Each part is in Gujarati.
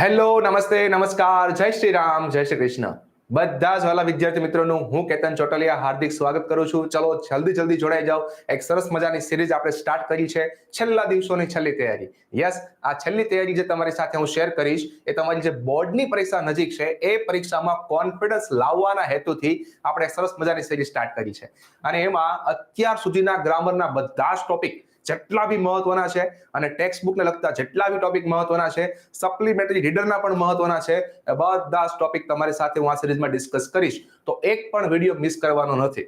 હેલો, નમસ્તે, નમસ્કાર, જય શ્રી રામ, જય શ્રી કૃષ્ણ. બધા જ વાલા વિદ્યાર્થી મિત્રોનું હું કેતન ચોટલિયા હાર્દિક સ્વાગત કરું છું. ચલો, જલ્દી જલ્દી જોડાઈ જાઓ. એક સરસ મજાની સિરીઝ આપણે સ્ટાર્ટ કરી છે છેલ્લા દિવસોની છેલ્લી તૈયારી. યસ આ છેલ્લી તૈયારી જે તમારી સાથે હું શેર કરીશ, એ તમારી જે બોર્ડની પરીક્ષા નજીક છે, એ પરીક્ષામાં કોન્ફિડન્સ લાવવાના હેતુથી આપણે સરસ મજાની સિરીઝ સ્ટાર્ટ કરી છે. અને એમાં અત્યાર સુધીના ગ્રામરના બધા જ ટોપિક જેટલા બી મહત્વના છે અને ટેક્સ્ટ બુકને લગતા જેટલા બી ટોપિક મહત્વના છે સપ્લિમેન્ટરી રીડરના પણ મહત્વના છે બધા ટોપિક તમારી સાથે હું આ સિરીઝમાં ડિસ્કસ કરીશ. તો એક પણ વીડિયો મિસ કરવાનો નથી.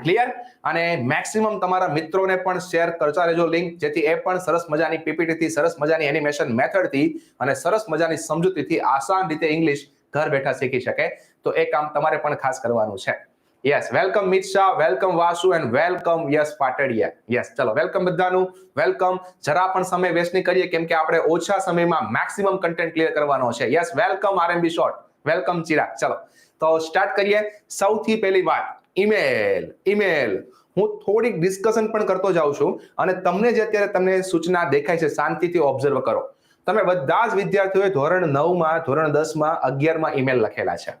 ક્લિયર અને મેક્સિમમ તમારા મિત્રોને પણ શેર કરતા રહેજો લિંક જેથી એ પણ સરસ મજાની પીપીટીથી, સરસ મજાની એનિમેશન મેથડથી અને સરસ મજાની સમજૂતીથી આસાન રીતે ઇંગ્લિશ ઘર બેઠા શીખી શકે. તો એ કામ તમારે પણ ખાસ કરવાનું છે. Yes welcome Mit Shah welcome Vasu and welcome yes Patadiya yes ચલો વેલકમ બધાનું વેલકમ જરા પણ સમય વેસ્ટ નહીં કરીએ, કેમ કે આપણે ઓછા સમયમાં મેક્સિમમ કન્ટેન્ટ ક્લિયર કરવાનો છે. Yes welcome RMB short welcome Chirag. ચલો, તો સ્ટાર્ટ કરીએ. સૌથી પહેલી વાત ઈમેલ ઈમેલ હું થોડીક ડિસ્કશન પણ કરતો જાઉં છું અને તમને જે અત્યારે તમને સૂચના દેખાય છે, શાંતિથી ઓબ્ઝર્વ કરો. તમે બધા જ વિદ્યાર્થીઓએ ધોરણ નવમાં, ધોરણ દસમાં, અગિયારમાં ઈમેલ લખેલા છે.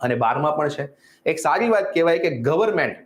અને બારમાં પણ છે. એક સારી વાત કહેવાય કે ગવર્મેન્ટ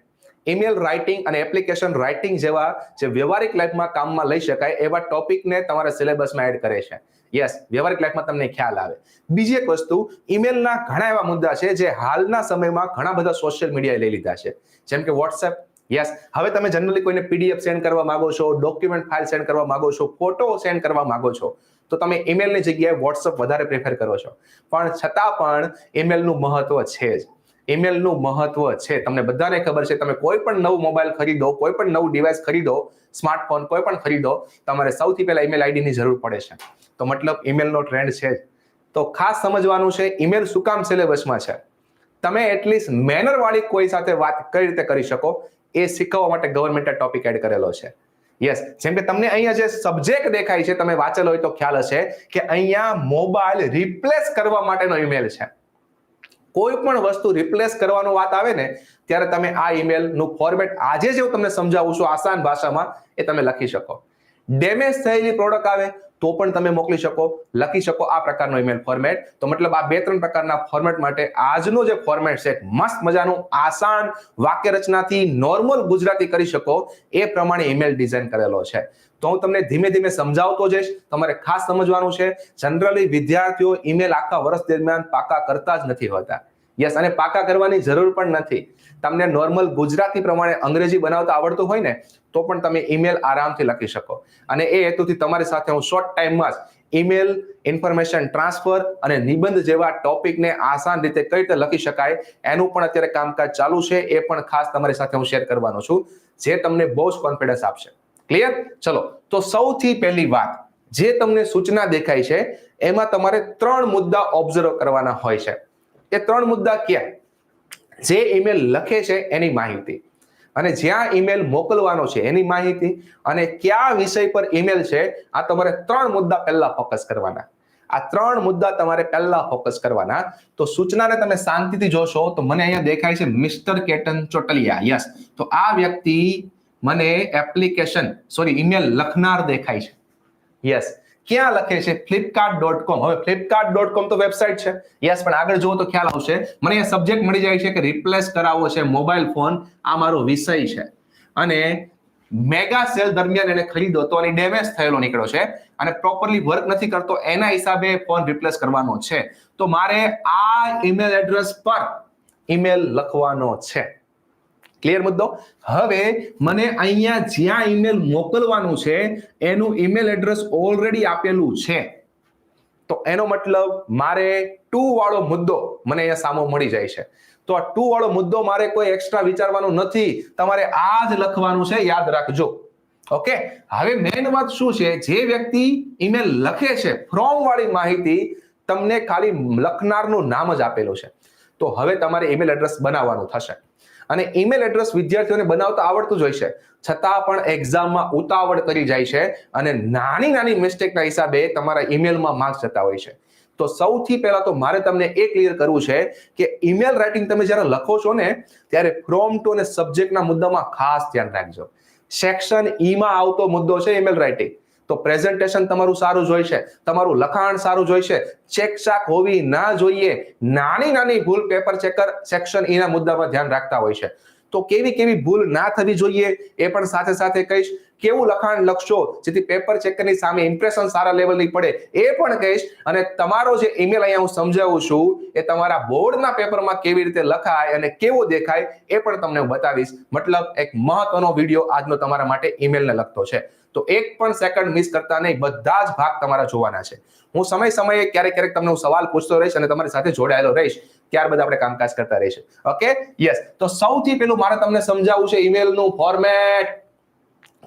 ઈમેલ રાઇટિંગ અને એપ્લિકેશન રાઇટિંગ જેવા જે વ્યવહારિક લાઈફમાં કામમાં લઈ શકાય એવા ટોપિકને તમારા સિલેબસમાં એડ કરે છે. યસ વ્યવહારિક લાઈફમાં તમને ખ્યાલ આવે. બીજી એક વસ્તુ ઈમેલના ઘણા એવા મુદ્દા છે જે હાલના સમયમાં ઘણા બધા સોશિયલ મીડિયાએ લઈ લીધા છે. જેમ કે વોટ્સએપ યસ હવે તમે જનરલી કોઈને પીડીએફ સેન્ડ કરવા માંગો છો ડોક્યુમેન્ટ ફાઇલ સેન્ડ કરવા માંગો છો ફોટો સેન્ડ કરવા માંગો છો, તો તમે ઈમેલની જગ્યાએ વોટ્સઅપ વધારે પ્રેફર કરો છો. પણ છતાં પણ ઈમેલનું મહત્વ છે જ. ઈમેલનું મહત્વ છે. તમને બધાને ખબર છે, તમે કોઈ પણ નવું મોબાઈલ ખરીદો, કોઈ પણ નવું ડિવાઇસ ખરીદો સ્માર્ટફોન કોઈ પણ ખરીદો, તમારે સૌથી પહેલા ઈમેલ આઈડીની જરૂર પડે છે. તો મતલબ ઈમેલનો ટ્રેન્ડ છે. તો ખાસ સમજવાનું છે ઈમેલ શું કામ સિલેબસમાં છે? તમે એટલીસ્ટ મેનરવાળી કોઈ સાથે વાત કઈ રીતે કરી શકો, એ શીખવવા માટે ગવર્મેન્ટે ટોપિક એડ કરેલો છે. યસ જેમ કે તમને અહીંયા જે સબ્જેક્ટ દેખાય છે, તમે વાંચેલો હોય તો ખ્યાલ હશે કે અહીંયા મોબાઈલ રિપ્લેસ કરવા માટેનો ઈમેલ છે. કોઈ પણ વસ્તુ રિપ્લેસ કરવાનો વાત આવે ને, ત્યારે તમે આ ઈમેલનું ફોર્મેટ આજે જે હું તમને સમજાવું છું આસાન ભાષામાં, એ તમે લખી શકો. ડેમેજ થયેલી પ્રોડક્ટ આવે, તો પણ તમે મોકલી શકો, લખી શકો આ પ્રકારનો ઈમેલ ફોર્મેટ તો મતલબ આ બે ત્રણ પ્રકારના ફોર્મેટ માટે આજનો જે ફોર્મેટ છે, મસ્ત મજાનું આસાન વાક્ય રચનાથી નોર્મલ ગુજરાતી કરી શકો, એ પ્રમાણે ઈમેલ ડિઝાઇન કરેલો છે. તો હું તમને ધીમે ધીમે સમજાવતો જઈશ. તમારે ખાસ સમજવાનું છે જનરલી વિદ્યાર્થીઓ ઈમેલ આખા વર્ષ દરમિયાન પાકા કરતા જ નથી હોતા. યસ અને પાકા કરવાની જરૂર પણ નથી. તમને નોર્મલ ગુજરાતી પ્રમાણે અંગ્રેજી બનાવતા આવડતું હોય ને, તો પણ તમે ઈમેલ આરામથી લખી શકો. અને એ હેતુથી તમારી સાથે હું શોર્ટ ટાઈમમાં જ ઈમેલ ઇન્ફોર્મેશન ટ્રાન્સફર અને નિબંધ જેવા ટોપિકને આસાન રીતે કઈ રીતે લખી શકાય, એનું પણ અત્યારે કામકાજ ચાલુ છે. એ પણ ખાસ તમારી સાથે હું શેર કરવાનો છું, જે તમને બહુ જ કોન્ફિડન્સ આપશે. ક્લિયર ચલો, તો સૌથી પહેલી વાત, જે તમને સૂચના દેખાય છે, એમાં તમારે ત્રણ મુદ્દા ઓબ્ઝર્વ કરવાના હોય છે. એ ત્રણ મુદ્દા ક્યાં? જે ઈમેલ લખે છે, એની માહિતી. અને જ્યાં ઈમેલ મોકલવાનો છે, એની માહિતી. અને કયા વિષય પર ઈમેલ છે, આ તમારે ત્રણ મુદ્દા પહેલા ફોકસ કરવાના. આ ત્રણ મુદ્દા તમારે પહેલા ફોકસ કરવાના. તો સૂચનાને તમે શાંતિથી જોશો, તો મને અહીંયા દેખાય છે મિસ્ટર કેટન ચોટલિયા યસ તો આ વ્યક્તિ મને એપ્લિકેશન સોરી ઈમેલ લખનાર દેખાય છે. યસ ક્યાં લખે છે? ફ્લિપકાર્ટ ડોટ કોમ હવે ફ્લિપકાર્ટ ડોટ કોમ તો વેબસાઇટ છે. યસ પણ આગળ જુઓ તો ખ્યાલ આવશે. મને અહીંયા સબ્જેક્ટ મળી જાય છે કે રિપ્લેસ કરાવવો છે મોબાઈલ ફોન આ મારો વિષય છે. અને મેગા સેલ દરમિયાન એને ખરીદો તો એની ડેમેજ થયેલો નીકળ્યો છે. અને પ્રોપરલી વર્ક નથી કરતો, એના હિસાબે ફોન રિપ્લેસ કરવાનો છે. તો મારે આ ઈમેલ એડ્રેસ પર ઈમેલ લખવાનો છે. ક્લિયર મુદ્દો? હવે મને અહીંયા જ્યાં ઈમેલ મોકલવાનું છે, એનું ઈમેલ એડ્રેસ ઓલરેડી આપેલું છે. તો એનો મતલબ મારે ટુ વાળો મુદ્દો મને અહીંયા સામો મળી જાય છે. તો આ ટુ વાળો મુદ્દો મારે કોઈ એક્સ્ટ્રા વિચારવાનું નથી. તમારે આ જ લખવાનું છે, યાદ રાખજો. ઓકે હવે મેઇન વાત શું છે? જે વ્યક્તિ ઈમેલ લખે છે ફ્રોમ વાળી માહિતી તમને ખાલી લખનારનું નામ જ આપેલું છે. તો હવે તમારે ઈમેલ એડ્રેસ બનાવવાનું થશે. અને ઈમેલ એડ્રેસ વિદ્યાર્થીઓને બનાવતા આવડતું જ હોય છે. છતાં પણ એક્ઝામમાં ઉતાવળ કરી જાય છે અને નાની નાની મિસ્ટેકના હિસાબે તમારા ઈમેલમાં માર્ક્સ જતા હોય છે. તો સૌથી પહેલા તો મારે તમને એ ક્લિયર કરવું છે કે ઈમેલ રાઇટિંગ તમે જ્યારે લખો છો ને, ત્યારે ફ્રોમ ટુ અને સબ્જેક્ટના મુદ્દામાં ખાસ ધ્યાન રાખજો. સેક્શન ઈમાં આવતો મુદ્દો છે ઈમેલ રાઇટિંગ તો પ્રેઝન્ટેશન તમારું સારું જોઈશે તમારું લખાણ સારું જોઈશે ચેકચાક હોવી ના જોઈએ. નાની નાની ભૂલ પેપર ચેકર સેક્શન એના મુદ્દામાં ધ્યાન રાખતા હોય છે. તો કેવી કેવી ભૂલ ના થવી જોઈએ એ પણ સાથે સાથે કહીશ. કેવું લખાણ લખશો જેથી પેપર ચેકરની સામે ઇમ્પ્રેશન સારા લેવલની પડે એ પણ કહીશ. અને તમારો જે ઈમેલ અહીંયા હું સમજાવું છું એ તમારા બોર્ડના પેપરમાં કેવી રીતે લખાય અને કેવો દેખાય એ પણ તમને બતાવીશ. મતલબ એક મહત્વનો વીડિયો આજનો તમારા માટે ઈમેલને લગતો છે. તો એક પણ સેકન્ડ મિસ કરતા નહીં, બધા જ ભાગ તમારા જોવાના છે. હું સમય સમયે ક્યારેક ક્યારેક તમને હું સવાલ પૂછતો રહીશ અને તમારી સાથે જોડાયેલો રહીશ, ત્યારબાદ આપણે કામકાજ કરતા રહીશું. ઓકે યસ તો સૌથી પહેલું મારે તમને સમજાવવું છે ઈમેલનું ફોર્મેટ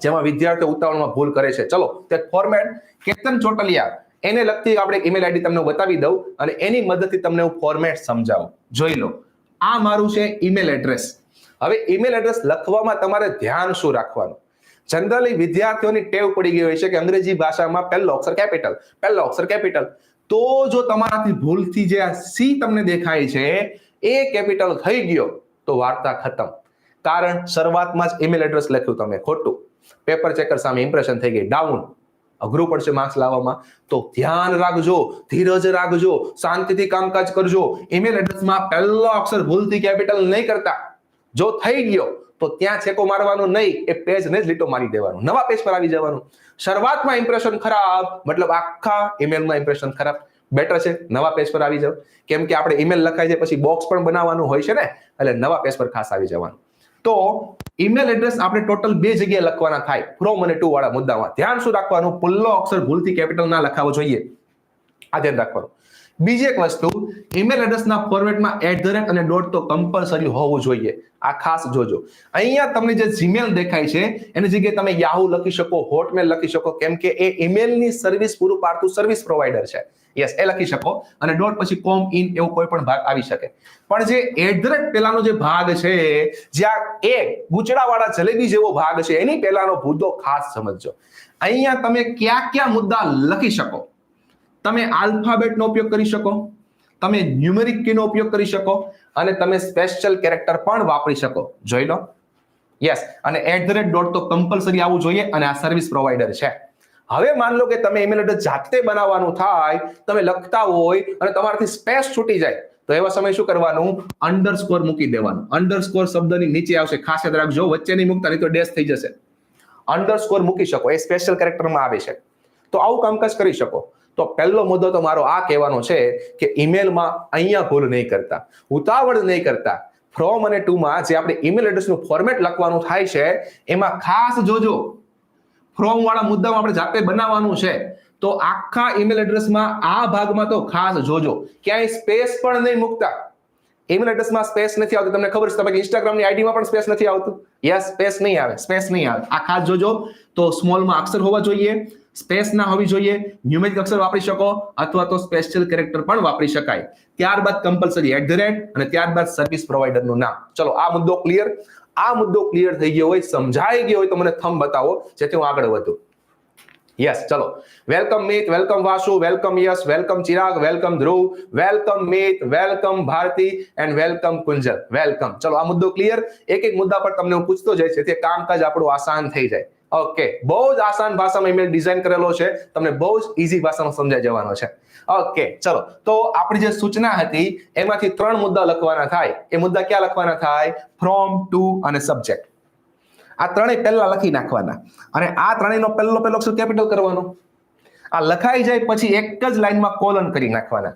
જેમાં વિદ્યાર્થીઓ ઉતાવળમાં ભૂલ કરે છે. ચલો, તે ફોર્મેટ કેતન ચોટલિયા, એને લગતી આપણે ઈમેલ આઈડી તમને બતાવી દઉં અને એની મદદથી તમને હું ફોર્મેટ સમજાવું. જોઈ લો. આ મારું છે ઈમેલ એડ્રેસ હવે ઈમેલ એડ્રેસ લખવામાં તમારે ધ્યાન શું રાખવાનું? જનરલી વિદ્યાર્થીઓની ટેવ પડી ગઈ હોય છે કે અંગ્રેજી ભાષામાં પહેલો અક્ષર કેપિટલ પહેલો અક્ષર કેપિટલ તો જો તમારાથી ભૂલથી જે આ સી તમને દેખાય છે, એ કેપિટલ થઈ ગયો, તો વાર્તા ખતમ. કારણ શરૂઆતમાં જ ઈમેલ એડ્રેસ લખ્યું તમે, ખોટું. પેપર ચેકર સામે ઇમ્પ્રેશન થઈ ગઈ ડાઉન અઘરું પડશે માર્ક્સ લાવવામાં. તો ધ્યાન રાખજો, ધીરજ રાખજો, શાંતિથી કામકાજ કરજો. ઈમેલ એડ્રેસમાં પહેલો અક્ષર ભૂલથી કેપિટલ નહીં કરતા. જો થઈ ગયો તો ત્યાં છેકો મારવાનો નહીં, એ પેજને જ લીટો મારી દેવાનું. નવા પેજ પર આવી જવાનું. શરૂઆતમાં ઇમ્પ્રેશન ખરાબ, મતલબ આખા ઈમેલમાં ઇમ્પ્રેશન ખરાબ. બેટર છે, નવા પેજ પર આવી જાવ કેમ કે આપણે ઈમેલ લખાય છે, પછી બોક્સ પણ બનાવવાનું હોય છે ને, એટલે નવા પેજ પર ખાસ આવી જવાનું. તો ઈમેલ એડ્રેસ આપણે ટોટલ બે જગ્યાએ લખવાના થાય. ફ્રોમ અને ટુ વાળા મુદ્દામાં. ધ્યાન શું રાખવાનું? પુલ્લો અક્ષર ભૂલથી કેપિટલ ના લખાવો જોઈએ. આ ધ્યાન રાખવાનું. બીજી એક વસ્તુ ઈમેલ એડ્રેસના ફોર્મેટમાં એટ ધ રેટ અને ડોટ તો કમ્પલસરી હોવું જોઈએ. આ ખાસ જોજો. અહીંયા તમને જે જીમેલ દેખાય છે, એની જગ્યાએ તમે યાહુ લખી શકો હોટમેલ લખી શકો, કેમ કે એ ઈમેલની સર્વિસ પૂરું પાડતું સર્વિસ પ્રોવાઈડર છે. યસ એ લખી શકો. અને ડોટ પછી કોમ ઇન એવો કોઈ પણ ભાગ આવી શકે. પણ જે એટ ધ રેટ પહેલાનો જે ભાગ છે, જ્યાં એ ગુચડાવાળા જલેબી જેવો ભાગ છે, એની પહેલાનો મુદ્દો ખાસ સમજજો. અહીંયા તમે કયા કયા મુદ્દા લખી શકો. તમે આલ્ફાબેટનો ઉપયોગ કરી શકો, તમે ન્યુમેરિક કીનો ઉપયોગ કરી શકો, અને તમે સ્પેશિયલ કેરેક્ટર પણ વાપરી શકો. જોઈ લો. યસ અને એટ ધ રેટ ડોટ તો કમ્પલસરી આવવું જોઈએ અને આ સર્વિસ પ્રોવાઈડર છે. હવે માન લો કે તમે ઈમેલ એડ્રેસ જાતે બનાવવાનું થાય, તમે લખતા હોય અને તમારાથી સ્પેસ છૂટી જાય, તો એવા સમય શું કરવાનું? અંડરસ્કોર મૂકી દેવાનું. અંડરસ્કોર શબ્દની નીચે આવશે. ખાસ યાદ રાખજો વચ્ચે નહીં મૂકતા નહીં તો ડેશ થઈ જશે. અંડરસ્કોર મૂકી શકો. એ સ્પેશિયલ કેરેક્ટરમાં આવે છે. તો આવું કામકાજ કરી શકો. તો પહેલો મુદ્દો તો મારો આ કહેવાનો છે કે ઈમેલમાં અહીંયા ભૂલ નહીં કરતા, ઉતાવળ નહીં કરતા. ફ્રોમ અને ટુમાં જે આપણે ઈમેલ એડ્રેસનું ફોર્મેટ લખવાનું થાય છે, એમાં ખાસ જોજો. ફ્રોમ વાળા મુદ્દામાં આપણે જાતે બનાવવાનું છે. તો આખા ઈમેલ એડ્રેસમાં આ ભાગમાં તો ખાસ જોજો. ક્યાંય સ્પેસ પણ નહીં મૂકતા. ઈમેલ એડ્રેસમાં સ્પેસ નથી આવતી. તમને ખબર છે, તમે ઇન્સ્ટાગ્રામની આઈડીમાં પણ સ્પેસ નથી આવતું? યસ સ્પેસ નહીં આવે સ્પેસ નહીં આવે. આ ખાસ જોજો. તો સ્મોલમાં અક્ષર હોવા જોઈએ. સ્પેસ ના હોવી જોઈએ. ન્યુમેરિક અક્ષર વાપરી શકો અથવા તો સ્પેશિયલ કેરેક્ટર પણ વાપરી શકાય. ત્યારબાદ કમ્પલસરી એટ ધ રેટ અને ત્યારબાદ સર્વિસ પ્રોવાઈડરનું નામ. ચલો, આ મુદ્દો ક્લિયર આ મુદ્દો ક્લિયર થઈ ગયો હોય, સમજાઈ ગયો હોય તો મને થમ બતાવો. જેથી હું આગળ વધું. યસ ચલો. Welcome Mit welcome Vasu welcome yes welcome Chirag welcome Dhruv welcome Mit welcome Bharati and welcome Kunjal welcome ચલો, આ મુદ્દો ક્લિયર એક એક મુદ્દા પર તમને હું પૂછતો જાય છે તે કામકાજ આપણું આસાન થઈ જાય. ઓકે બહુ જ આસાન ભાષામાં ઈમેલ ડિઝાઇન કરેલો છે. તમને બહુ જ ઈઝી ભાષામાં સમજાઈ જવાનો છે. ઓકે ચલો. તો આપણી જે સૂચના હતી, એમાંથી ત્રણ મુદ્દા લખવાના થાય. એ મુદ્દા ક્યાં લખવાના થાય? ફ્રોમ ટુ અને સબ્જેક્ટ આ ત્રણેય પહેલા લખી નાખવાના. અને આ ત્રણેયનો પહેલો પહેલો અક્ષર કેપિટલ કરવાનો? આ લખાઈ જાય પછી એક જ લાઈનમાં કોલન કરી નાખવાના.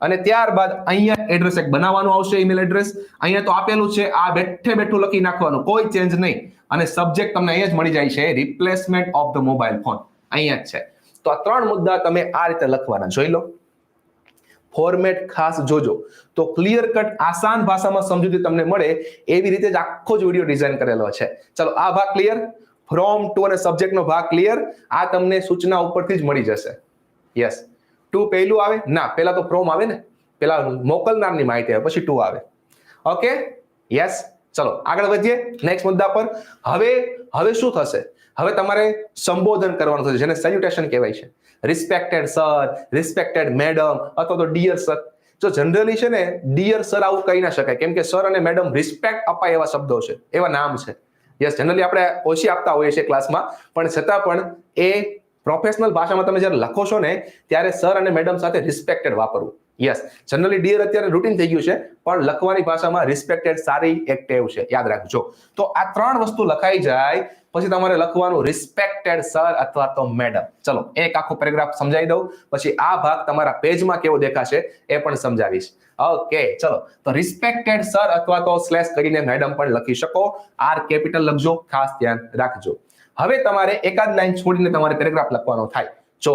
અને ત્યારબાદ અહીંયા એડ્રેસ એક બનાવવાનું આવશે ઈમેલ એડ્રેસ અહીંયા તો આપેલું છે, આ બેઠે બેઠું લખી નાખવાનું. કોઈ ચેન્જ નહીં. અને સબ્જેક્ટ તમને અહીંયા જ મળી જાય છે replacement of the mobile phone અહીંયા જ છે. તો આ ત્રણ મુદ્દા તમે આ રીતે લખવાના, જોઈ લો. ફોર્મેટ ખાસ જોજો. તો ક્લિયર કટ આસાન ભાષામાં સમજૂતી તમને મળે, એવી રીતે જ આખો જ વીડિયો ડિઝાઇન કરેલો છે. ચલો, આ ભાગ ક્લિયર ફ્રોમ ટુ અને સબ્જેક્ટનો ભાગ ક્લિયર આ તમને સૂચના ઉપરથી જ મળી જશે. યસ ટુ પહેલું આવે? ના, પહેલા તો ફ્રોમ આવે ને. પહેલા મોકલનારની માહિતી આવે, પછી ટુ આવે. ઓકે યસ ચલો, આગળ વધીએ નેક્સ્ટ મુદ્દા પર. હવે હવે શું થશે? હવે તમારે સંબોધન કરવાનું થશે, જેને સેલ્યુટેશન કહેવાય છે. રિસ્પેક્ટેડ સર રિસ્પેક્ટેડ મેડમ અથવા તો ડિયર સર જો જનરલી છે ને ડિયર સર આવું કહી ના શકાય. કેમ કે સર અને મેડમ રિસ્પેક્ટ અપાય એવા શબ્દો છે, એવા નામ છે. યસ જનરલી આપણે ઓછી આપતા હોઈએ છીએ ક્લાસમાં પણ છતાં પણ એ પ્રોફેશનલ ભાષામાં તમે જ્યારે લખો છો ને, ત્યારે સર અને મેડમ સાથે રિસ્પેક્ટેડ વાપરવું. યસ જનરલી ડિયર અત્યારે રૂટીન થઈ ગયું છે, પણ લખવાની ભાષામાં રિસ્પેક્ટેડ સારી એક ટેવ છે. યાદ રાખજો. તો આ ત્રણ વસ્તુ લખાઈ જાય, પછી તમારે લખવાનું રિસ્પેક્ટેડ સર અથવા તો મેડમ ચલો, એક આખો પેરેગ્રાફ સમજાવી દઉં, પછી આ ભાગ તમારા પેજમાં કેવો દેખાશે એ પણ સમજાવીશ. ઓકે ચલો. તો રિસ્પેક્ટેડ સર અથવા તો સ્લેશ કરીને મેડમ પણ લખી શકો. આર કેપિટલ લખજો. ખાસ ધ્યાન રાખજો. હવે તમારે એકાદ લાઈન છોડીને તમારે પેરેગ્રાફ લખવાનો થાય. જો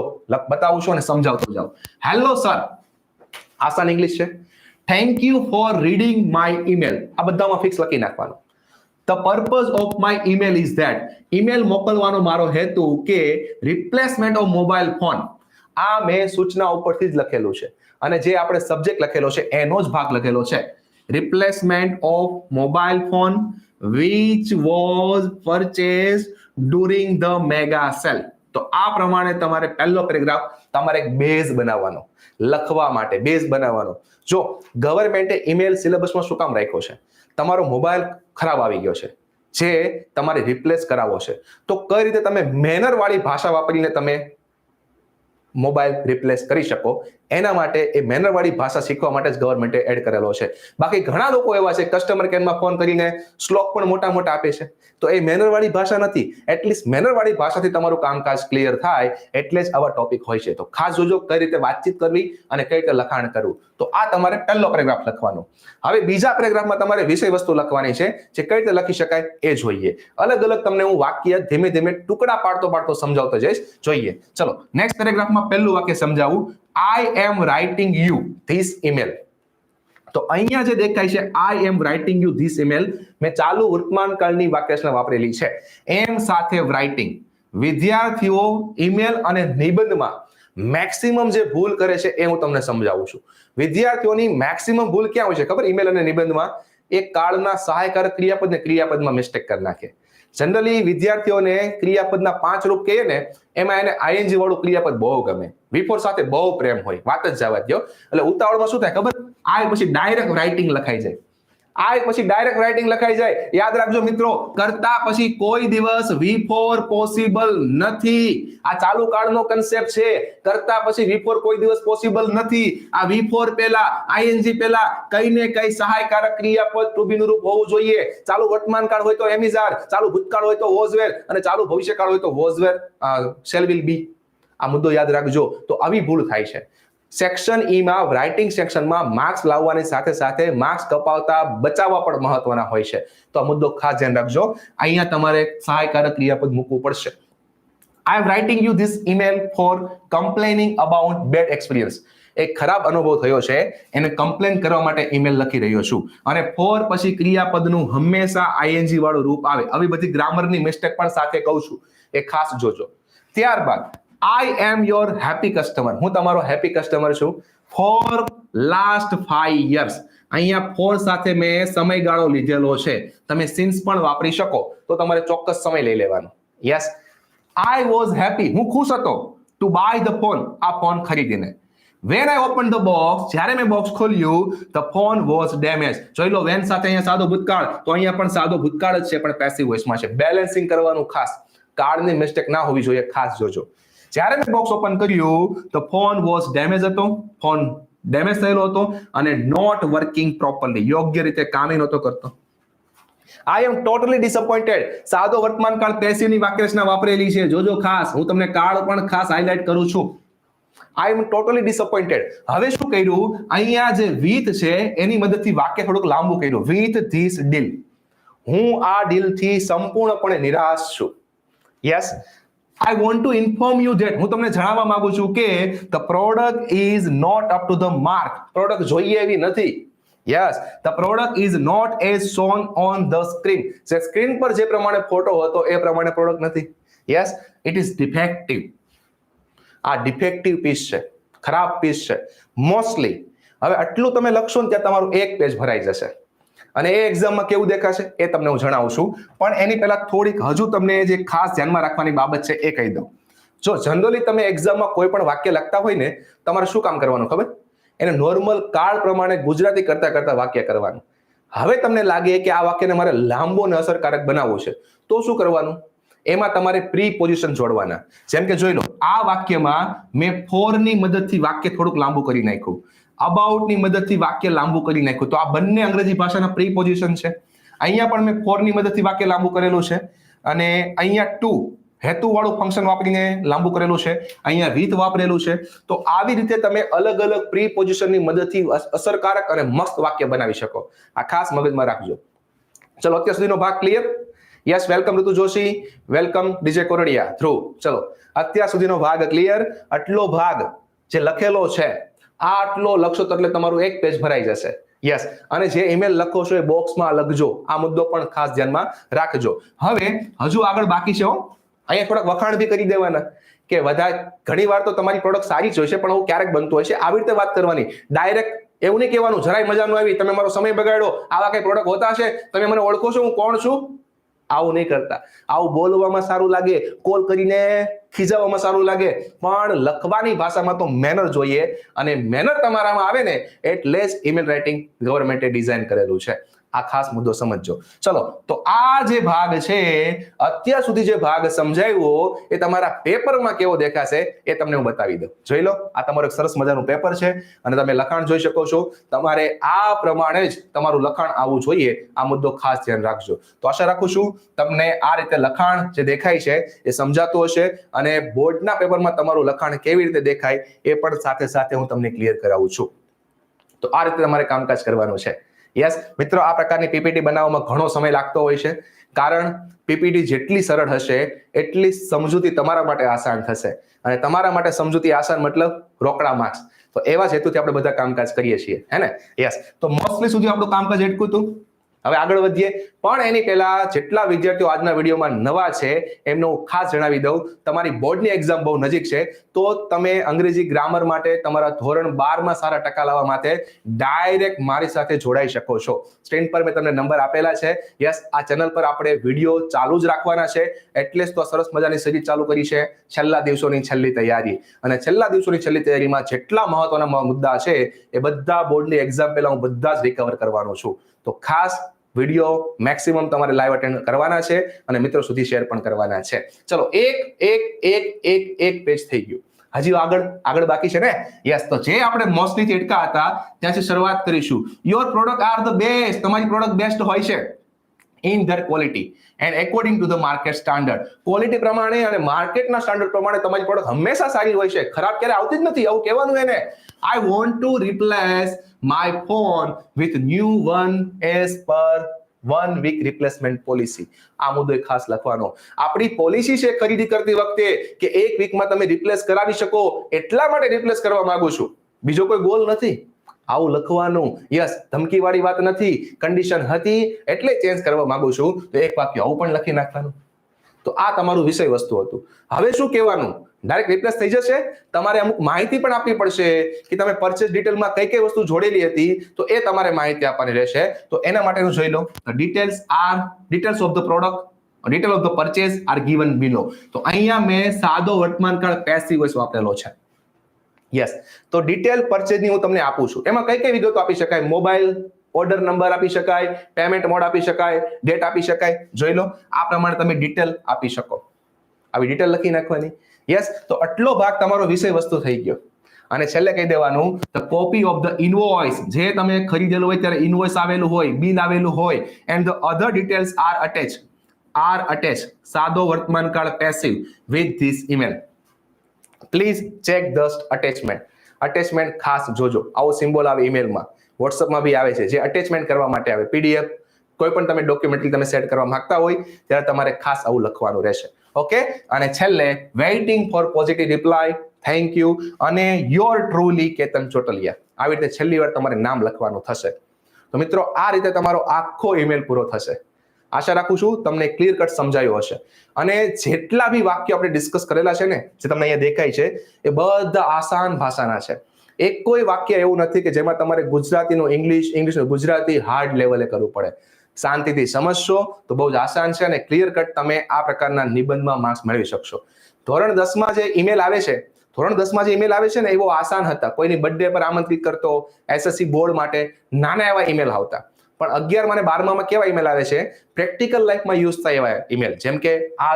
બતાવું છું અને સમજાવતો જાઉં હેલો સર આસાન ઇંગ્લિશ છે. Thank you for reading my email આ બધામાં ફિક્સ લખી નાખવાનું. The purpose of my email is that email મોકલવાનો મારો હેતુ કે રિપ્લેસમેન્ટ ઓફ મોબાઈલ ફોન આ મેં સૂચના ઉપરથી જ લખેલું છે. અને જે આપણે સબ્જેક્ટ લખેલો છે, એનો જ ભાગ લખેલો છે. Replacement of mobile phone which was purchase during the mega sale તો આ પ્રમાણે તમારે પહેલો પેરેગ્રાફ તમારે એક બેઝ બનાવવાનો, લખવા માટે બેઝ બનાવવાનો. જો ગવર્મેન્ટે ઈમેલ સિલેબસમાં શું કામ રાખ્યો છે? તમારો મોબાઈલ ખરાબ આવી ગયો છે, જે તમારે રિપ્લેસ કરાવવો છે. તો કઈ રીતે તમે મેનર વાળી ભાષા વાપરીને તમે મોબાઈલ રિપ્લેસ કરી શકો? એના માટે એ મેનર વાળી ભાષા શીખવા માટે જ ગવર્મેન્ટે એડ કરેલો છે. બાકી ઘણા લોકો એવા છે કસ્ટમર કેરમાં ફોન કરીને શ્લોક પણ મોટા મોટા આપે છે. તો એ મેનર વાળી ભાષા નથી. એટલીસ્ટ મેનર વાળી ભાષાથી તમારું કામકાજ ક્લિયર થાય, એટલે જ આવા ટોપિક હોય છે. તો ખાસ જોજો કઈ રીતે વાતચીત કરવી અને કઈ રીતે લખાણ કરવું. તો આ તમારે પહેલો પેરેગ્રાફ લખવાનો. હવે બીજા પેરેગ્રાફમાં તમારે વિષય વસ્તુ લખવાની છે, જે કઈ રીતે લખી શકાય એ જોઈએ. અલગ અલગ તમને હું વાક્ય ધીમે ધીમે ટુકડા પાડતો પાડતો સમજાવતો જઈશ. જોઈએ. ચલો નેક્સ્ટ પેરેગ્રાફમાં પહેલું વાક્ય સમજાવું. I am writing you this email તો અહીંયા જે દેખાય છે I am writing you this email મેં ચાલુ વર્તમાન કાળની વાક્યરચના વાપરેલી છે. એમ સાથે રાઇટિંગ વિદ્યાર્થીઓ ઈમેલ અને નિબંધમાં મેક્સિમમ જે ભૂલ કરે છે એ હું તમને સમજાવું છું. વિદ્યાર્થીઓની મેક્સિમમ ભૂલ ક્યાં હોય છે ખબર? ઈમેલ અને નિબંધમાં એ કાળના સહાયકારક ક્રિયાપદ ને ક્રિયાપદમાં મિસ્ટેક કરી નાખે. જનરલી વિદ્યાર્થીઓને ક્રિયાપદના પાંચ રૂપ કહીએ ને, એમાં એને આઈએનજી વાળું ક્રિયાપદ બહુ ગમે. વિફોર સાથે બહુ પ્રેમ હોય. વાત જ જવા દો એટલે ઉતાવળમાં શું થાય ખબર? આ પછી ડાયરેક્ટ રાઇટિંગ લખાઈ જાય. આ પછી ડાયરેક્ટ રાઇટિંગ લખાઈ જાય. યાદ રાખજો મિત્રો, કરતા પછી કોઈ દિવસ વી પોસિબલ નથી. આ ચાલુ કાળનો કન્સેપ્ટ છે. કરતા પછી વી કોઈ દિવસ પોસિબલ નથી. આ વી પહેલા આઈએનજી પહેલા કઈ ને કઈ સહાયકારક ક્રિયાપદ ટુ નું રૂપ હોવું જોઈએ. ચાલુ વર્તમાન કાળ હોય તો એમિઝાર, ચાલુ ભૂતકાળ હોય તો વોઝ વેર અને ચાલુ ભવિષ્યકાળ હોય તો was were shall will be આ મુદ્દો યાદ રાખજો. તો આવી ભૂલ થાય છે. સેક્શન ઈમાં રાઇટિંગ સેક્શનમાં માર્ક્સ લાવવાની સાથે સાથે માર્ક્સ કપાવતા બચાવવા પણ મહત્વના હોય છે. તો આ મુદ્દો ખાસ ધ્યાન રાખજો. અહીંયા તમારે સહાયકારક ક્રિયાપદ મૂકવું પડશે. I am writing you this email for complaining about bad experience એક ખરાબ અનુભવ થયો છે. એને કમ્પ્લેન કરવા માટે ઈમેલ લખી રહ્યો છું. અને ફોર પછી ક્રિયાપદનું હંમેશા આઈએનજી વાળું રૂપ આવે. આવી બધી ગ્રામરની મિસ્ટેક પણ સાથે કહું છું. એ ખાસ જોજો. ત્યારબાદ I am your happy customer હું તમારો હેપી કસ્ટમર છું. ફોર લાસ્ટ ફાઈવ યર્સ અહીંયા ફોર સાથે મેં સમયગાળો લીધેલો છે. તમે સિન્સ પણ વાપરી શકો. તો તમારે ચોક્કસ સમય લઈ લેવાનો. યસ આઈ વોઝ હેપી હું ખુશ હતો. ટુ બાય ધ ફોન આ ફોન ખરીદીને. When I open the box જ્યારે મેં બોક્સ ખોલ્યું ધ ફોન વોઝ ડેમેજ જોઈ લો વેન સાથે અહીંયા સાદો ભૂતકાળ. તો અહીંયા પણ સાદો ભૂતકાળ જ છે, પણ પેસિવ વોઇસમાં છે. બેલેન્સિંગ કરવાનું ખાસ. કાર્ડની મિસ્ટેક ના હોવી જોઈએ. ખાસ જોજો. જ્યારે મેં બોક્સ ઓપન કર્યું, તો ફોન વોઝ ડેમેજ હતો ફોન ડેમેજ થયેલો હતો અને નોટ વર્કિંગ પ્રોપરલી યોગ્ય રીતે કામ નહોતો કરતો. આઈ એમ ટોટલી ડિસઅપોઇન્ટેડ સાદો વર્તમાન કાળ પેસિવની વાક્યરચના વાપરેલી છે. જોજો ખાસ, હું તમને કાળ પણ ખાસ હાઇલાઇટ કરું છું. આઈ એમ ટોટલી ડિસઅપોઇન્ટેડ હવે શું કર્યું? અહીંયા જે વિથ છે, એની મદદથી વાક્ય થોડુંક લાંબુ કર્યું. વિથ ધીસ ડીલ હું આ ડીલથી સંપૂર્ણપણે નિરાશ છું. Yes I want to inform you that હું તમને જણાવવા માંગુ છું કે the product is not up to the mark product જોઈએ એવી નથી. Yes the product is not as shown on the screen જે સ્ક્રીન પર જે પ્રમાણે ફોટો હતો, એ પ્રમાણે પ્રોડક્ટ નથી. યસ ઇટ ઇઝ ડિફેક્ટિવ આ ડિફેક્ટિવ પીસ છે. ખરાબ પીસ છે. મોસ્ટલી હવે આટલું તમે લખશો ને, ત્યાં તમારું એક પેજ ભરાઈ જશે. અને એ એક્ઝામમાં કેવું દેખાશે એ તમને હું જણાવું છું. પણ એની પહેલા થોડીક હજુ તમને જે ખાસ ધ્યાનમાં રાખવાની બાબત છે એ કહી દઉં. જો જનરલી તમે એક્ઝામમાં કોઈ પણ વાક્ય લખતા હોય ને, તમારે શું કામ કરવાનું ખબર? એને નોર્મલ કાળ પ્રમાણે ગુજરાતી કરતા કરતા વાક્ય કરવાનું. હવે તમને લાગે કે આ વાક્યને મારે લાંબો અને અસરકારક બનાવવું છે, તો શું કરવાનું? એમાં તમારે પ્રી પોઝિશન જોડવાના. જેમ કે જોઈ લો, આ વાક્યમાં મેં ફોરની મદદથી વાક્ય થોડુંક લાંબુ કરી નાખ્યું. અબાઉટની મદદથી વાક્ય લાંબુ કરી નાખ્યું. તો આ બંને અંગ્રેજી ભાષાના પ્રી પોઝિશન છે. અહીંયા પણ મેં ફોરની મદદથી વાક્ય લાંબુ કરેલું છે. અને અહીંયા ટુ હેતુવાળું ફંક્શન વાપરીને લાંબુ કરેલું છે. અહીંયા રીત વાપરેલું છે. તો આવી રીતે તમે અલગ અલગ પ્રી પોઝિશનની મદદથી અસરકારક અને મસ્ત વાક્ય બનાવી શકો. આ ખાસ મગજમાં રાખજો. ચલો, અત્યાર સુધીનો ભાગ clear yes welcome Ritu Joshi. Welcome DJ Kordiya Dhruv ચલો, અત્યાર સુધીનો ભાગ ક્લિયર આટલો ભાગ જે લખેલો છે આ આટલો લખશો તો એટલે તમારું એક પેજ ભરાઈ જશે. યસ અને જે ઈમેલ લખો છો એ બોક્સમાં લખજો. આ મુદ્દો પણ ખાસ ધ્યાનમાં રાખજો. હવે, હજુ આગળ બાકી છે અહીંયા થોડાક વખાણ બી કરી દેવાના. કે વધારે, ઘણી વાર તો તમારી પ્રોડક્ટ સારી જ હોય છે, પણ હું ક્યારેક બનતું હોય છે. આવી રીતે વાત કરવાની. ડાયરેક્ટ એવું નહીં કહેવાનું, જરાય મજા ન આવી, તમે મારો સમય બગાડ્યો, આવા કઈ પ્રોડક્ટ હોતા છે તમે મને ઓળખો છો, હું કોણ છું? આવું નહીં કરતા. આવું બોલવામાં સારું લાગે, કોલ કરીને ખીજાવવામાં સારું લાગે. પણ લખવાની ભાષામાં તો મેનર જોઈએ અને મેનર તમારામાં આવે ને એટલે જ ઈમેલ રાઇટિંગ ગવર્મેન્ટે ડિઝાઇન કરેલું છે. આ ખાસ મુદ્દો સમજજો. ચલો, તો આ જે ભાગ છે, અત્યાર સુધી જે ભાગ સમજાવ્યો એ તમારા પેપરમાં કેવો દેખાશે, એ તમને હું બતાવી દઉં. જોઈ લો, આ તમારું એક સરસ મજાનું પેપર છે, અને તમે લખાણ જોઈ શકો છો. તમારે આ પ્રમાણે જ તમારું લખાણ આવવું જોઈએ. આ મુદ્દો ખાસ ધ્યાન રાખજો. તો આશા રાખું છું, તમને આ રીતે લખાણ જે દેખાય છે, એ સમજાતું હશે, અને બોર્ડના પેપરમાં તમારું લખાણ કેવી રીતે દેખાય, એ પણ સાથે સાથે હું તમને ક્લિયર કરાવું છું. તો આ રીતે તમારે કામકાજ કરવાનું છે. યસ મિત્રો, આ પ્રકારની પીપીટી બનાવવામાં ઘણો સમય લાગતો હોય છે. કારણ પીપીટી જેટલી સરળ હશે, એટલી સમજૂતી તમારા માટે આસાન થશે. અને તમારા માટે સમજૂતી આસાન મતલબ રોકડા માર્ક્સ તો એવા જ હેતુથી આપણે બધા કામકાજ કરીએ છીએ, હે ને? યસ તો મોસ્ટલી સુધી આપણું કામકાજ એટકું હતું. હવે આગળ વધીએ. પણ એની પહેલા જેટલા વિદ્યાર્થીઓ આજના વિડીયોમાં નવા છે, એમનું હું ખાસ જણાવી દઉં. તમારી બોર્ડની એક્ઝામ બહુ નજીક છે, તો તમે અંગ્રેજી ગ્રામર માટે તમારા ધોરણ બારમાં સારા ટકા લાવવા માટે ડાયરેક્ટ મારી સાથે જોડાઈ શકો છો. સ્ક્રીન પર મેં તમને નંબર આપેલા છે. યસ આ ચેનલ પર આપણે વીડિયો ચાલુ જ રાખવાના છે. એટલે જ તો સરસ મજાની સિરીઝ ચાલુ કરી છે છેલ્લા દિવસોની છેલ્લી તૈયારી. અને છેલ્લા દિવસોની છેલ્લી તૈયારીમાં જેટલા મહત્વના મુદ્દા છે, એ બધા બોર્ડની એક્ઝામ પહેલા હું બધા જ રિકવર કરવાનો છું. તો ખાસ વીડિયો મેક્સિમમ તમારે લાઈવ અટેન્ડ કરવાના છે અને મિત્રો સુધી શેર પણ કરવાના છે. ચલો, એક એક એક એક એક પેજ થઈ ગયું. હજી આગળ આગળ બાકી છે ને? યસ તો જે આપણે મોસ્ટલી ચેટકા હતા, ત્યાંથી શરૂઆત કરીશું. Your product are the best તમારી પ્રોડક્ટ બેસ્ટ હોય છે. In their quality and according to the market standard quality પ્રમાણે અને માર્કેટના સ્ટાન્ડર્ડ પ્રમાણે તમારી પ્રોડક્ટ હંમેશા સારી હોય છે. ખરાબ ક્યારે આવતી જ નથી, આવું કહેવાનું એને. I want to replace my phone with new one as per one week replacement policy આ મુદ્દો ખાસ લખવાનો. આપણી પોલિસી છે ખરીદી કરતી વખતે કે એક વીકમાં તમે રિપ્લેસ કરાવી શકો, એટલા માટે રિપ્લેસ કરવા માંગુ છું. બીજો કોઈ ગોલ નથી? આવું લખવાનું? યસ ધમકી વાળી વાત નથી. કન્ડિશન હતી, એટલે ચેન્જ કરવા માંગુ છું. તો એક વાક્ય આવું પણ લખી નાખવાનું. તો આ તમારું વિષય વસ્તુ હતું. હવે શું કહેવાનું? ડાયરેક્ટ રિપ્લેસ થઈ જશે. તમારે અમુક માહિતી પણ આપવી પડશે કે તમે પરચેસ ડિટેલમાં કઈ કઈ વસ્તુ જોડેલી હતી, તો એ તમારે માહિતી આપવાની રહેશે. તો એના માટેનું જોઈ લો details are details of the product detail of the purchase are given below તો અહીંયા મેં સાદો વર્તમાનકાળ પેસિવ વોઇસ વાપરેલો છે. યસ તો ડિટેલ પરચેઝની હું તમને આપું છું. એમાં કઈ કઈ વિગતો આપી શકાય? મોબાઈલ ઓર્ડર નંબર આપી શકાય પેમેન્ટ મોડ આપી શકાય ડેટ આપી શકાય. જોઈ લો, આ પ્રમાણે તમે ડિટેલ આપી શકો. આવી ડિટેલ લખી નાખવાની. યસ તો આટલો ભાગ તમારો વિષય વસ્તુ થઈ ગયો. અને છેલ્લે કહી દેવાનું the copy of the invoice જે તમે ખરીદેલું હોય, ત્યારે ઇનવોઇસ આવેલું હોય, બિલ આવેલું હોય and the other details are attach are attach સાદો વર્તમાનકાળ passive with this email please check ધસ્ટ attachment attachment ખાસ જોજો. આવો સિમ્બોલ આવે ઈમેલમાં વોટ્સઅપમાં બી આવે છે. જે અટેચમેન્ટ કરવા માટે આવે. પીડીએફ કોઈ પણ તમે ડોક્યુમેન્ટરી તમે સેટ કરવા માંગતા હોય, ત્યારે તમારે ખાસ આવું લખવાનું રહેશે. ઓકે અને છેલ્લે waiting for positive reply thank you અને યોર ટ્રુલી કેતન ચોટલિયા. આવી રીતે છેલ્લી વાર તમારે નામ લખવાનું થશે. તો મિત્રો, આ રીતે તમારો આખો ઈમેલ પૂરો થશે. આશા રાખું છું તમને ક્લિયર કટ સમજાયું હશે. અને જેટલા બી વાક્યો આપણે ડિસ્કસ કરેલા છે ને, જે તમને અહીંયા દેખાય છે, એ બધા આસાન ભાષાના છે. એક કોઈ વાક્ય એવું નથી કે જેમાં તમારે ગુજરાતીનું ઇંગ્લિશ ઇંગ્લિશનું ગુજરાતી હાર્ડ લેવલે કરવું પડે. શાંતિથી સમજશો તો બહુ જ આસાન છે અને ક્લિયર કટ તમે આ પ્રકારના નિબંધમાં માર્ક્સ મેળવી શકશો. ધોરણ દસમાં જે ઈમેલ આવે છે, ધોરણ દસમાં જે ઈમેલ આવે છે ને એવો આસાન હતા. કોઈની બર્થડે પર આમંત્રિત કરતો એસએસસી બોર્ડ માટે નાના એવા ઈમેલ આવતા. પણ અગિયારમાં અને બારમામાં કેવા ઈમેલ આવે છે? પ્રેક્ટિકલ લાઈફમાં યુઝ થાય એવા ઈમેલ જેમ કે આ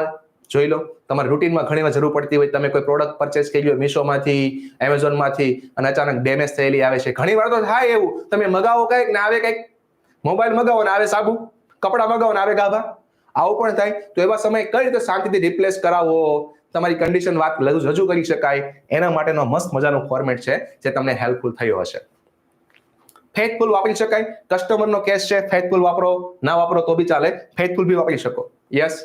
જોઈ લો, તમારે રૂટીનમાં ઘણી વાર જરૂર પડતી હોય, તમે કોઈ પ્રોડક્ટ પરચેસ કરી હોય મીશોમાંથી એમેઝોનમાંથી અને અચાનક ડેમેજ થયેલી આવે છે. ઘણી વાર તો થાય એવું. તમે મગાવો કંઈક ને આવે કંઈક. મોબાઈલ મગાવો ને આવે સાબુ. કપડાં મગાવો ને આવે ગાભા. આવું પણ થાય. તો એવા સમયે કઈ રીતે શાંતિથી રિપ્લેસ કરાવવો તમારી કન્ડિશન વાત રજૂ કરી શકાય. એના માટેનો મસ્ત મજાનો ફોર્મેટ છે, જે તમને હેલ્પફુલ થયો હશે. ફેથફુલ વાપરી શકાય. કસ્ટમરનો કેસ છે ફેથફુલ વાપરો. ના વાપરો તો બી ચાલે. ફેથફુલ બી વાપરી શકો. યસ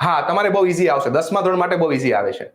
હા, તમારે બહુ ઈઝી આવશે. દસમા ધોરણ માટે બહુ ઈઝી આવે છે.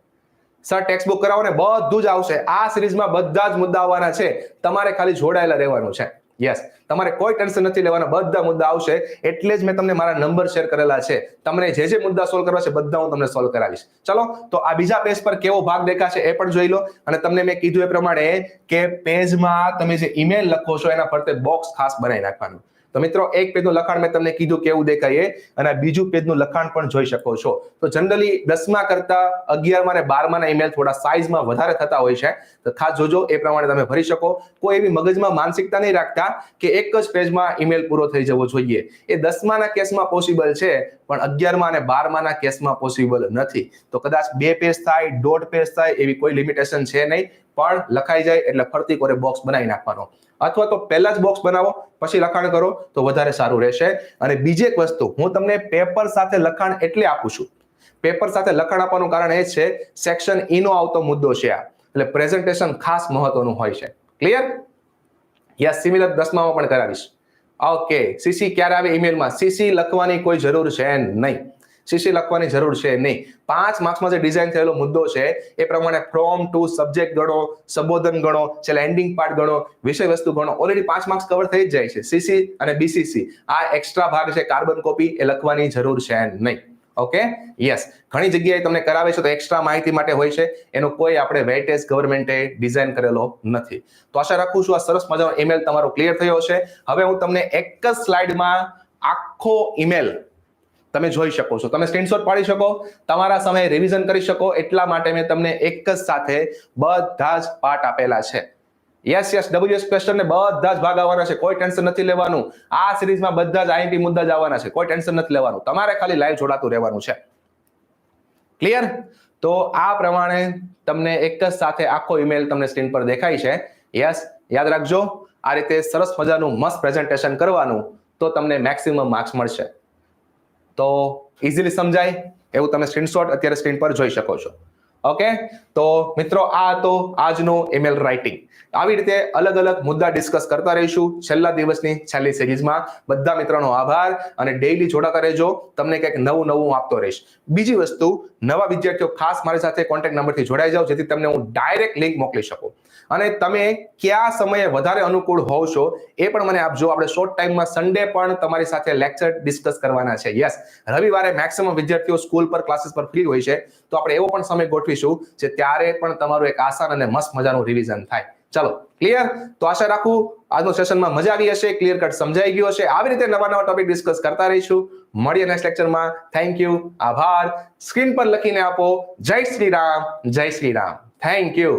સર ટેક્સ બુક કરાવો ને બધું જ આવશે. આ સિરીઝમાં બધા જ મુદ્દા આવવાના છે. તમારે ખાલી જોડાયેલા રહેવાનું છે. યસ તમારે કોઈ ટેન્શન નથી લેવાના. બધા મુદ્દા આવશે. એટલે જ મેં તમને મારા નંબર શેર કરેલા છે. તમને જે જે મુદ્દા સોલ્વ કરવા છે, બધા હું તમને સોલ્વ કરાવીશ. ચલો, તો આ બીજા પેજ પર કેવો ભાગ દેખાશે એ પણ જોઈ લો. અને તમને મેં કીધું એ પ્રમાણે કે પેજમાં તમે જે ઈમેલ લખો છો, એના ફરતે બોક્સ ખાસ બનાવી નાખવાનું. તો મિત્રો, એક પેજનું લખાણ મેં તમને કીધું કેવું દેખાય અને બીજું પેજનું લખાણ પણ જોઈ શકો છો. તો જનરલી દસમા કરતા અગિયારમાં અને બારમાના ઈમેલ થોડા સાઇઝમાં વધારે થતા હોય છે. તો ખાસ જોજો, એ પ્રમાણે તમે ભરી શકો. કોઈ એવી મગજમાં માનસિકતા નહીં રાખતા કે એક જ પેજમાં ઈમેલ પૂરો થઈ જવો જોઈએ. એ દસમાના કેસમાં પોસિબલ છે, પણ અગિયારમાં અને બારમાના કેસમાં પોસિબલ નથી. તો કદાચ બે પેજ થાય, દોઢ પેજ થાય, એવી કોઈ લિમિટેશન છે નહીં. પણ લખાઈ જાય એટલે ફરતી કોરે બોક્સ બનાવી નાખવાનો. અથવા તો પહેલા જ બોક્સ બનાવો, પછી લખાણ કરો, તો વધારે સારું રહેશે. અને બીજી એક વસ્તુ, હું તમને પેપર સાથે લખાણ એટલે આપું છું. પેપર સાથે લખાણ આપવાનું કારણ એ છે સેક્શન ઈ નો આવતો મુદ્દો છે આ. એટલે પ્રેઝન્ટેશન ખાસ મહત્વનું હોય છે. ક્લિયર યસ સિમિલર દસમામાં પણ કરાવીશ. ઓકે સીસી ક્યારે આવે ઈમેલમાં સીસી લખવાની કોઈ જરૂર છે નહીં. સીસી લખવાની જરૂર છે નહીં. પાંચ માર્ક્સમાં જે ડિઝાઇન થયેલો મુદ્દો છે, એ પ્રમાણે ફ્રોમ ટુ સબ્જેક્ટ ગણો, સંબોધન ગણો, છેલ્લે એન્ડિંગ પાર્ટ ગણો, વિષય વસ્તુ ગણો ઓલરેડી પાંચ માર્ક્સ કવર થઈ જ જાય છે સીસી અને બીસીસી આ એક્સ્ટ્રા ભાગ છે કાર્બન કોપી એ લખવાની જરૂર છે નહીં. ઓકે યસ ઘણી જગ્યાએ તમને કરાવે છે તો એક્સ્ટ્રા માહિતી માટે હોય છે. એનો કોઈ આપણે વેટેજ ગવર્મેન્ટે ડિઝાઇન કરેલો નથી. તો આશા રાખું છું આ સરસ મજાનો ઈમેલ તમારો ક્લિયર થયો છે હવે હું તમને એક જ સ્લાઇડમાં આખો ઈમેલ તમે જોઈ શકો છો. તમે સ્ક્રીનશોટ પાડી શકો, તમારા સમયે રિવિઝન કરી શકો, એટલા માટે મેં તમને એક જ સાથે બધા જ પાર્ટ આપેલા છે. યસ યસ ડબલ્યુએસ ક્વેશ્ચન ને બધા જ ભાગ આવવાના છે. કોઈ ટેન્શન નથી લેવાનું. આ સિરીઝમાં બધા જ આઈએમપી મુદ્દા જ આવવાના છે. કોઈ ટેન્શન નથી લેવાનું. તમારે ખાલી લાઈવ જોડાતું રહેવાનું છે. ક્લિયર તો આ પ્રમાણે તમને એક જ સાથે આખો ઈમેલ તમને સ્ક્રીન પર દેખાય છે. યસ યાદ રાખજો. આ રીતે સરસ મજાનું મસ્ત પ્રેઝન્ટેશન કરવાનું તો તમને મેક્સિમમ માર્ક્સ મળશે. તો ઇઝીલી સમજાય. એવું તમે સ્ક્રીનશોટ અત્યારે સ્ક્રીન પર જોઈ શકો છો. ઓકે તો મિત્રો, આ હતો આજનો ઈમેલ રાઇટિંગ આવી રીતે અલગ અલગ મુદ્દા ડિસ્કસ કરતા રહીશું છેલ્લા દિવસની છેલ્લી સિરીઝમાં બધા મિત્રોનો આભાર અને ડેઈલી જોડાતા રહેજો. તમને કંઈક નવું નવું આપતો રહીશ. બીજી વસ્તુ, નવા વિદ્યાર્થીઓ ખાસ મારી સાથે કોન્ટેક્ટ નંબરથી જોડાઈ જાઓ, જેથી તમને હું ડાયરેક્ટ લિંક મોકલી શકું. અને તમે કયા સમયે વધારે અનુકૂળ હોવ છો, એ પણ મને આપજો. આપણે શોર્ટ ટાઈમમાં સન્ડે પણ તમારી સાથે લેક્ચર ડિસ્કસ કરવાના છે. યસ રવિવારે મેક્સિમમ વિદ્યાર્થીઓ સ્કૂલ પર ક્લાસીસ પર ફ્રી હોય છે. તો આપણે એવો પણ સમય ગોઠવીશું જે ત્યારે પણ તમારું એક આસાન અને મસ્ત મજાનું રિવિઝન થાય. ચલો ક્લિયર તો આશા રાખું આજનો સેશનમાં મજા આવી હશે ક્લિયર કટ સમજાઈ ગયું હશે. આવી રીતે નવા નવા ટોપિક ડિસ્કસ કરતા રહીશું. મળીએ નેક્સ્ટ લેક્ચરમાં થેન્ક યુ આભાર. સ્ક્રીન પર લખીને આપો. જય શ્રી રામ. જય શ્રી રામ. Thank you